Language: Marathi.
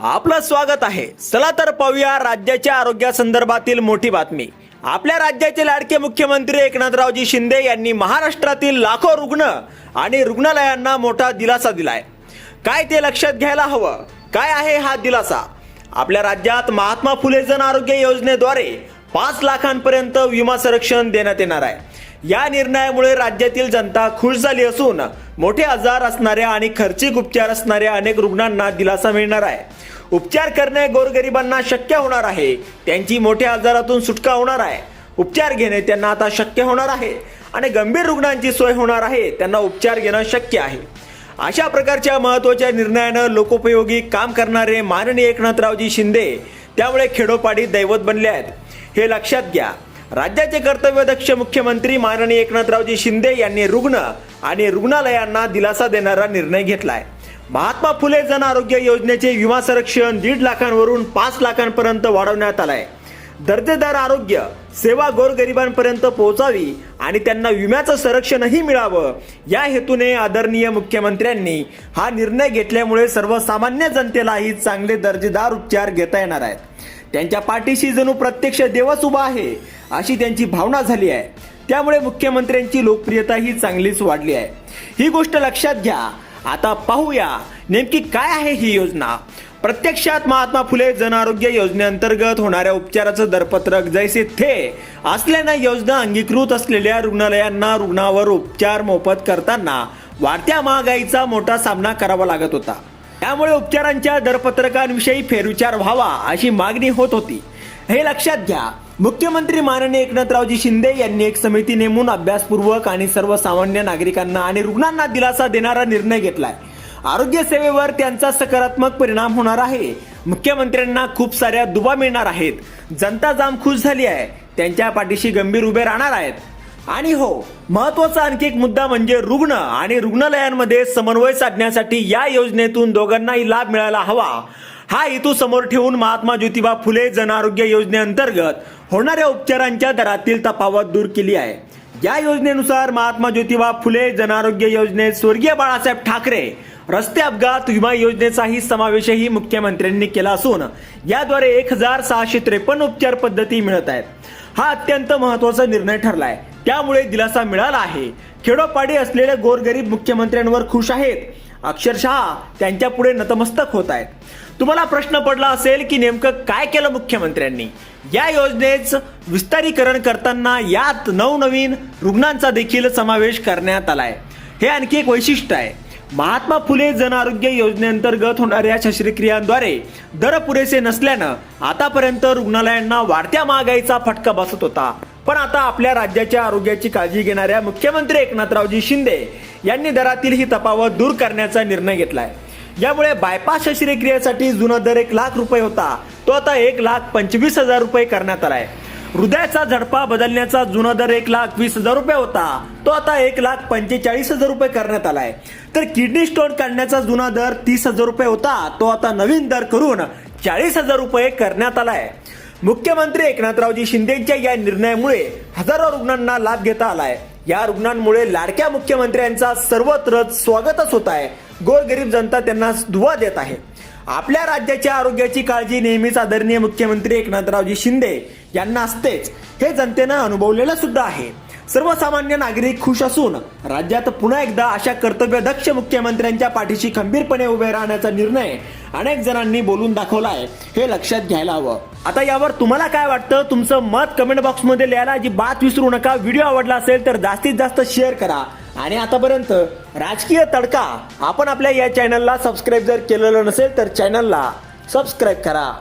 आपलं स्वागत आहे. चला तर पाहूया राज्याच्या आरोग्यासंदर्भातील मोठी बातमी. आपल्या राज्याचे लाडके मुख्यमंत्री एकनाथरावजी शिंदे यांनी महाराष्ट्रातील लाखो रुग्ण आणि रुग्णालयांना मोठा दिलासा दिलाय. काय ते लक्षात घ्यायला हवं? काय आहे हा दिलासा? आपल्या राज्यात महात्मा फुले जन आरोग्य योजनेद्वारे पाच लाखांपर्यंत विमा संरक्षण देण्यात येणार आहे. या निर्णयामुळे राज्यातील जनता खुश झाली असून मोठे आजार असणाऱ्या आणि खर्चिक उपचार असणाऱ्या अनेक रुग्णांना दिलासा मिळणार आहे. उपचार करणे गोरगरिबांना शक्य होणार आहे. त्यांची मोठ्या आजारातून सुटका होणार आहे. उपचार घेणे त्यांना आता शक्य होणार आहे आणि गंभीर रुग्णांची सोय होणार आहे. त्यांना उपचार घेणं शक्य आहे. अशा प्रकारच्या महत्त्वाच्या निर्णयानं लोकोपयोगी काम करणारे माननीय एकनाथरावजी शिंदे त्यामुळे खेडोपाडी दैवत बनले आहेत. हे लक्षात घ्या. राज्याचे कर्तव्यदक्ष मुख्यमंत्री माननीय एकनाथरावजी शिंदे यांनी रुग्ण आणि रुग्णालयांना दिलासा देणारा निर्णय घेतला आहे महात्मा फुले जन आरोग्य योजनेचे विमा संरक्षण दीड लाखांवरून पाच लाखांपर्यंत वाढवण्यात आलाय. दर्जेदार आरोग्य सेवा गोरगरिबांपर्यंत पोहोचावी आणि त्यांना विम्याचं संरक्षणही मिळावं या हेतूने आदरणीय मुख्यमंत्र्यांनी हा निर्णय घेतल्यामुळे सर्वसामान्य जनतेलाही चांगले दर्जेदार उपचार घेता येणार आहेत. त्यांच्या पाठीशी जणू प्रत्यक्ष देवच उभा आहे अशी त्यांची भावना झाली आहे. त्यामुळे मुख्यमंत्र्यांची लोकप्रियता ही चांगलीच वाढली आहे. ही गोष्ट लक्षात घ्या आता पाहूया नेमकी काय आहे ही योजना. प्रत्यक्षात महात्मा फुले जन आरोग्य योजनेअंतर्गत होणाऱ्या उपचाराचं दरपत्रक जैसे थे असल्यानं योजना अंगीकृत असलेल्या रुग्णालयांना रुग्णावर उपचार मोफत करताना वाढत्या महागाईचा मोठा सामना करावा लागत होता. त्यामुळे उपचारांच्या दरपत्रकांविषयी फेरविचार व्हावा अशी मागणी होत होती. हे लक्षात घ्या मुख्यमंत्री माननीय एकनाथरावजी शिंदे यांनी एक समिती नेमून अभ्यासपूर्वक आणि सर्वसामान्य नागरिकांना आणि रुग्णांना दिलासा देणारा निर्णय घेतलाय. आरोग्य सेवेवर त्यांचा सकारात्मक परिणाम होणार आहे. मुख्यमंत्र्यांना खूप साऱ्या दुबा मिळणार आहेत. जनता जाम खुश झाली आहे. त्यांच्या पाठीशी गंभीर उभे राहणार आहेत. आणि हो महत्त्वाचा आणखी एक मुद्दा म्हणजे रुग्ण आणि रुग्णालयांमध्ये समन्वय साधण्यासाठी या योजनेतून दोघांनाही लाभ मिळायला हवा. हा हेतू समोर ठेवून महात्मा ज्योतिबा फुले जन आरोग्य योजनेअंतर्गत होणाऱ्या उपचारांच्या दरातील तफावत दूर केली आहे. या योजनेनुसार महात्मा ज्योतिबा फुले जन आरोग्य योजनेत स्वर्गीय बाळासाहेब ठाकरे रस्ते अपघात विमा योजनेचाही समावेशही मुख्यमंत्र्यांनी केला असून याद्वारे एक हजार सहाशे त्रेपन्न उपचार पद्धती मिळत आहेत. हा अत्यंत महत्त्वाचा निर्णय ठरलाय. त्यामुळे दिलासा मिळाला आहे. खेडोपाडी असलेले गोरगरीब मुख्यमंत्र्यांवर खुश आहेत. अक्षरशः त्यांच्या पुढे नतमस्तक होत आहेत. तुम्हाला प्रश्न पडला असेल की नेमकं काय केलं मुख्यमंत्र्यांनी? या योजनेचं विस्तारीकरण करताना यात नवनवीन रुग्णांचा देखील समावेश करण्यात आलाय. हे आणखी एक वैशिष्ट्य आहे. महात्मा फुले जन आरोग्य योजनेअंतर्गत होणाऱ्या शस्त्रक्रियांद्वारे दर पुरेसे नसल्यानं आतापर्यंत रुग्णालयांना वाढत्या महागाईचा फटका बसत होता. पण आता आपल्या राज्याच्या आरोग्याची काळजी घेणाऱ्या मुख्यमंत्री एकनाथरावजी शिंदे यांनी दरातील ही तफावत दूर करण्याचा निर्णय घेतलाय. यामुळे बायपास शस्त्रक्रियेसाठी जुना दर एक लाख रुपये होता. तो आता एक लाख पंचवीस हजार रुपये करण्यात आलाय. हृदयाचा झडपा बदलण्याचा जुना दर एक लाख वीस हजार रुपये होता. तो आता एक लाख पंचेचाळीस हजार रुपये करण्यात आलाय. तर किडनी स्टोन काढण्याचा जुना दर तीस हजार रुपये होता. तो आता नवीन दर करून चाळीस हजार रुपये करण्यात आलाय. मुख्यमंत्री एकनाथरावजी शिंदेच्या या निर्णयामुळे हजारो रुग्णांना लाभ घेता आलाय. या रुग्णांमुळे लाडक्या मुख्यमंत्र्यांचा सर्वत्र स्वागतच होत आहे. गोरगरीब जनता त्यांना दुवा देत आहे. आपल्या राज्याच्या आरोग्याची काळजी नेहमीच आदरणीय मुख्यमंत्री एकनाथरावजी शिंदे यांना असतेच. हे जनतेनं अनुभवलेलं सुद्धा आहे. सर्वसामान्य नागरिक खुश असून राज्यात पुन्हा एकदा अशा कर्तव्यदक्ष मुख्यमंत्र्यांच्या पाठीशी खंबीरपणे उभे राहण्याचा निर्णय अनेक जणांनी बोलून दाखवलाय हे लक्षात घ्यायला हवं. आता यावर तुम्हाला काय वाटतं? तुमचं मत कमेंट बॉक्समध्ये लिहायला अजिबात विसरू नका व्हिडिओ आवडला असेल तर जास्तीत जास्त शेअर करा. आणि आतापर्यंत राजकीय तडका आपण आपल्या या चॅनलला सबस्क्राईब जर केलेलं नसेल तर चॅनलला सबस्क्राईब करा.